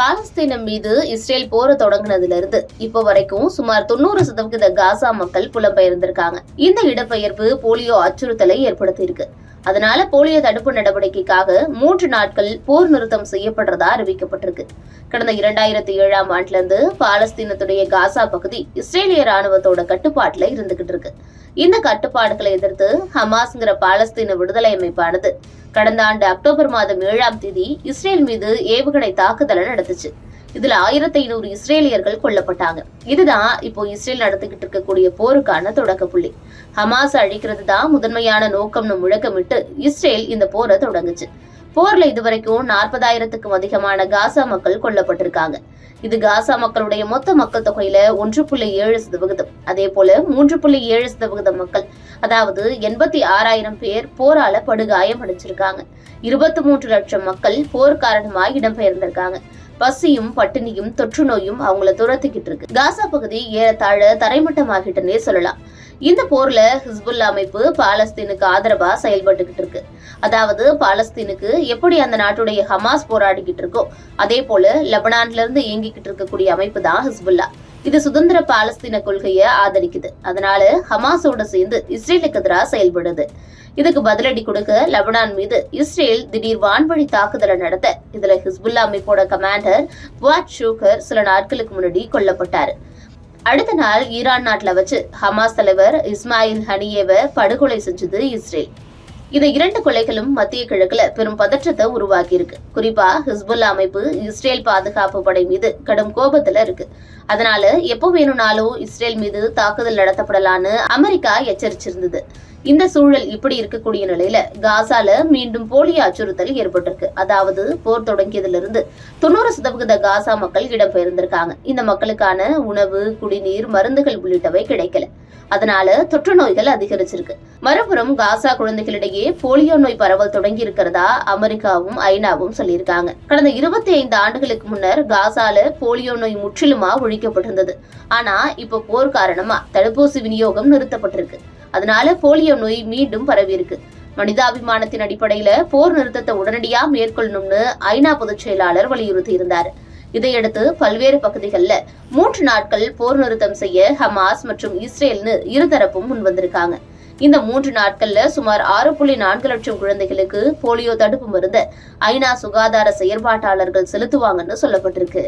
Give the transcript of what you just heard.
பாலஸ்தீனம் மீது இஸ்ரேல் போர தொடங்கினதுல இருந்து இப்போ வரைக்கும் சுமார் தொண்ணூறு சதவிகித காசா மக்கள் புலம்பெயர்ந்திருக்காங்க. இந்த இடப்பெயர்வு போலியோ அச்சுறுத்தலை ஏற்படுத்தியிருக்கு. அதனால போலியோ தடுப்பு நடவடிக்கைக்காக மூன்று நாட்கள் போர் நிறுத்தம் செய்யப்படுறதா அறிவிக்கப்பட்டிருக்கு. கடந்த இரண்டாயிரத்தி ஏழாம் ஆண்டுல இருந்து பாலஸ்தீனத்துடைய காசா பகுதி இஸ்ரேலிய ராணுவத்தோட கட்டுப்பாட்டுல இருந்துகிட்டு இருக்கு. இந்த கட்டுப்பாடுகளை எதிர்த்து ஹமாஸ்ங்கிற பாலஸ்தீன விடுதலை அமைப்பானது கடந்த ஆண்டு அக்டோபர் மாதம் ஏழாம் தேதி இஸ்ரேல் மீது ஏவுகணை தாக்குதலை நடத்துச்சு. இதுல ஆயிரத்தி ஐநூறு இஸ்ரேலியர்கள் கொல்லப்பட்டாங்க. இதுதான் இப்போ இஸ்ரேல் நடத்திக்கிட்டு இருக்கக்கூடிய போருக்கான தொடக்க புள்ளி. ஹமாஸ் அழிக்கிறது தான் முதன்மையான நோக்கம்னு முழக்கமிட்டு இஸ்ரேல் இந்த போரை தொடங்குச்சு. போர்ல இதுவரைக்கும் நாற்பதாயிரத்துக்கும் அதிகமான காசா மக்கள் கொல்லப்பட்டிருக்காங்க. இது காசா மக்களுடைய மொத்த மக்கள் தொகையில ஒன்று புள்ளி ஏழு சதவிகிதம். அதே போல மூன்று புள்ளி ஏழு சதவிகிதம் மக்கள் அதாவது எண்பத்தி ஆறாயிரம் பேர் போரால படுகாயம் அடைஞ்சிருக்காங்க இருபத்தி மூன்று லட்சம் மக்கள் போர் காரணமா இடம்பெயர்ந்திருக்காங்க. பசியும் பட்டினியும் தொற்று நோயும் அவங்கள துரத்திக்கிட்டு இருக்கு. காசா பகுதி ஏறத்தாழ தரைமட்டமாகிட்டனே சொல்லலாம். இந்த போர்ல ஹிஸ்புல்லா அமைப்பு பாலஸ்தீனுக்கு ஆதரவா செயல்பட்டுக்கிட்டு இருக்கு. அதாவது பாலஸ்தீனுக்கு எப்படி அந்த நாட்டுடைய ஹமாஸ் போராடிக்கிட்டு இருக்கோ அதே போல லெபனான்ல இருந்து இயங்கிக்கிட்டு இருக்கக்கூடிய அமைப்பு தான் ஹிஸ்புல்லா. இது சுதந்திர பாலஸ்தீன கொள்கையை ஆதரிக்குது. அதனால ஹமாஸோட சேர்ந்து இஸ்ரேலுக்கு எதிராக செயல்படுது. இதுக்கு பதிலடி கொடுக்க லெபனான் மீது இஸ்ரேல் திடீர் வான்வழி தாக்குதலை நடத்த இதுல ஹிஸ்புல்லா அமைப்போட கமாண்டர் புவாட் ஷூகர் சில நாட்களுக்கு முன்னாடி கொல்லப்பட்டாரு. அடுத்த நாள் ஈரான் நாட்டில் வச்சு ஹமாஸ் தலைவர் இஸ்மாயில் ஹனியேவை படுகொலை செஞ்சது இஸ்ரேல். இந்த இரண்டு கொலைகளும் மத்திய கிழக்குல பெரும் பதற்றத்தை உருவாக்கியிருக்கு. குறிப்பா ஹிஸ்புல்லா அமைப்பு இஸ்ரேல் பாதுகாப்பு படை மீது கடும் கோபத்துல இருக்கு. அதனால எப்போ வேணும்னாலும் இஸ்ரேல் மீது தாக்குதல் நடத்தப்படலான்னு அமெரிக்கா எச்சரிச்சிருந்தது. இந்த சூழல் இப்படி இருக்கக்கூடிய நிலையில காசால மீண்டும் போலியோ அச்சுறுத்தல் ஏற்பட்டிருக்கு. அதாவது போர் தொடங்கியதுல இருந்து தொண்ணூறு சதவிகித காசா மக்கள் இடம்பெயர்ந்திருக்காங்க. இந்த மக்களுக்கான உணவு குடிநீர் மருந்துகள் உள்ளிட்டவை கிடைக்கல. அதனால தொற்று நோய்கள் அதிகரிச்சிருக்கு. மறுபுறம் காசா குழந்தைகளிடையே போலியோ நோய் பரவல் தொடங்கி இருக்கிறதா அமெரிக்காவும் ஐநாவும் சொல்லியிருக்காங்க. கடந்த இருபத்தி ஐந்து ஆண்டுகளுக்கு முன்னர் காசால போலியோ நோய் முற்றிலுமா ஒழிக்கப்பட்டிருந்தது. ஆனா இப்ப போர் காரணமா தடுப்பூசி விநியோகம் நிறுத்தப்பட்டிருக்கு. அதனால போலியோ நோய் மீண்டும் பரவியிருக்கு. மனிதாபிமானத்தின் அடிப்படையில போர் நிறுத்தத்தை உடனடியா மேற்கொள்ளணும்னு ஐநா பொதுச் செயலாளர் வலியுறுத்தி இருந்தார் இதையடுத்து பல்வேறு பகுதிகளில் மூன்று நாட்கள் போர் நிறுத்தம் செய்ய ஹமாஸ் மற்றும் இஸ்ரேல்னு இருதரப்பும் முன்வந்திருக்காங்க. இந்த மூன்று நாட்கள்ல சுமார் ஆறு புள்ளி நான்கு லட்சம் குழந்தைகளுக்கு போலியோ தடுப்பு மருந்து ஐநா சுகாதார செயற்பாட்டாளர்கள் செலுத்துவாங்கன்னு சொல்லப்பட்டிருக்கு.